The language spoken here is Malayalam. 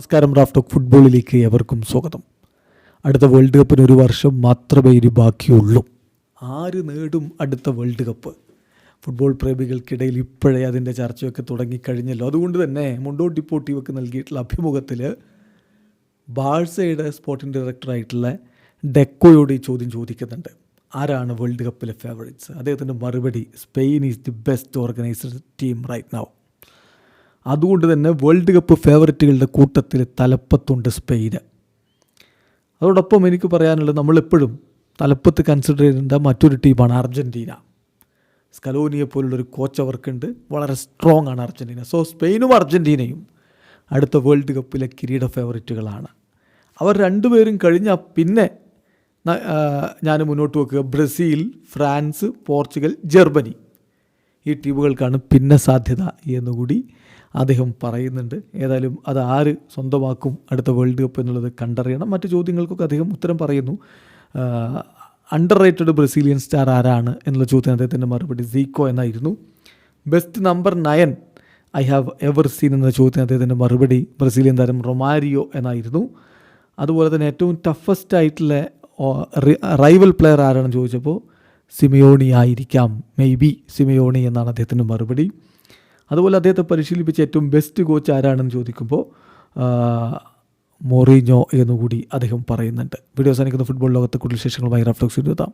നമസ്കാരം റാഫ് ടോക്ക് ഫുട്ബോളിലേക്ക് എവർക്കും സ്വാഗതം. അടുത്ത വേൾഡ് കപ്പിന് ഒരു വർഷം മാത്രമേ ഇനി ബാക്കിയുള്ളൂ. ആര് നേടും അടുത്ത വേൾഡ് കപ്പ്? ഫുട്ബോൾ പ്രേമികൾക്കിടയിൽ ഇപ്പോഴേ അതിന്റെ ചർച്ചയൊക്കെ തുടങ്ങിക്കഴിഞ്ഞല്ലോ. അതുകൊണ്ട് തന്നെ മുണ്ടോ ഡിപ്പോട്ടീവൊക്കെ നൽകിയിട്ടുള്ള അഭിമുഖത്തിൽ ബാഴ്സയുടെ സ്പോർട്ടിംഗ് ഡയറക്ടറായിട്ടുള്ള ഡെക്കോയോട് ഈ ചോദ്യം ചോദിക്കുന്നുണ്ട്. ആരാണ് വേൾഡ് കപ്പിലെ ഫേവറേറ്റ്സ് അദ്ദേഹത്തിന്റെ മറുപടി Spain is the best organised team right now അതുകൊണ്ട് തന്നെ വേൾഡ് കപ്പ് ഫേവററ്റുകളുടെ കൂട്ടത്തിൽ തലപ്പത്തുണ്ട് സ്പെയിന്. അതോടൊപ്പം എനിക്ക് പറയാനുള്ളത് നമ്മളെപ്പോഴും തലപ്പത്ത് കൺസിഡർ ചെയ്യേണ്ട മറ്റൊരു ടീമാണ് അർജന്റീന സ്കലോനിയെ പോലുള്ളൊരു കോച്ച് അവർക്കുണ്ട്. വളരെ സ്ട്രോങ് ആണ് അർജന്റീന സോ സ്പെയിനും അർജന്റീനയും അടുത്ത വേൾഡ് കപ്പിലെ കിരീട ഫേവററ്റുകളാണ് അവർ രണ്ടുപേരും കഴിഞ്ഞാൽ പിന്നെ ഞാൻ മുന്നോട്ട് വെക്കുക. Brazil France Portugal Germany. ഈ ടീമുകൾക്കാണ് പിന്നെ സാധ്യത എന്നുകൂടി അദ്ദേഹം പറയുന്നുണ്ട്. ഏതായാലും അത് ആര് സ്വന്തമാക്കും അടുത്ത വേൾഡ് കപ്പ് എന്നുള്ളത് കണ്ടറിയണം. മറ്റു ചോദ്യങ്ങൾക്കൊക്കെ അദ്ദേഹം ഉത്തരം പറയുന്നു. അണ്ടർ റേറ്റഡ് ബ്രസീലിയൻ സ്റ്റാർ ആരാണ് എന്നുള്ള ചോദ്യം അദ്ദേഹത്തിന്റെ മറുപടി സീക്കോ എന്നായിരുന്നു. Best number nine I have ever seen എന്ന ചോദ്യത്തിന് അദ്ദേഹത്തിന്റെ മറുപടി ബ്രസീലിയൻ താരം റൊമാരിയോ എന്നായിരുന്നു. അതുപോലെ തന്നെ ഏറ്റവും ടഫസ്റ്റ് ആയിട്ടുള്ള റൈവൽ പ്ലെയർ ആരാണെന്ന് ചോദിച്ചപ്പോൾ സിമിയോണി ആയിരിക്കാം മേ ബി സിമിയോണി എന്നാണ് അദ്ദേഹത്തിന്റെ മറുപടി. അതുപോലെ അദ്ദേഹത്തെ പരിശീലിപ്പിച്ച ഏറ്റവും ബെസ്റ്റ് കോച്ച് ആരാണെന്ന് ചോദിക്കുമ്പോൾ മോറിഞ്ഞോ എന്നുകൂടി അദ്ദേഹം പറയുന്നുണ്ട്. വീഡിയോ അവസാനിക്കുന്ന ഫുട്ബോൾ ലോകത്തെ കൂടുതൽ വിശേഷങ്ങളുമായി റഫ്ലക്സ് എഴുതാം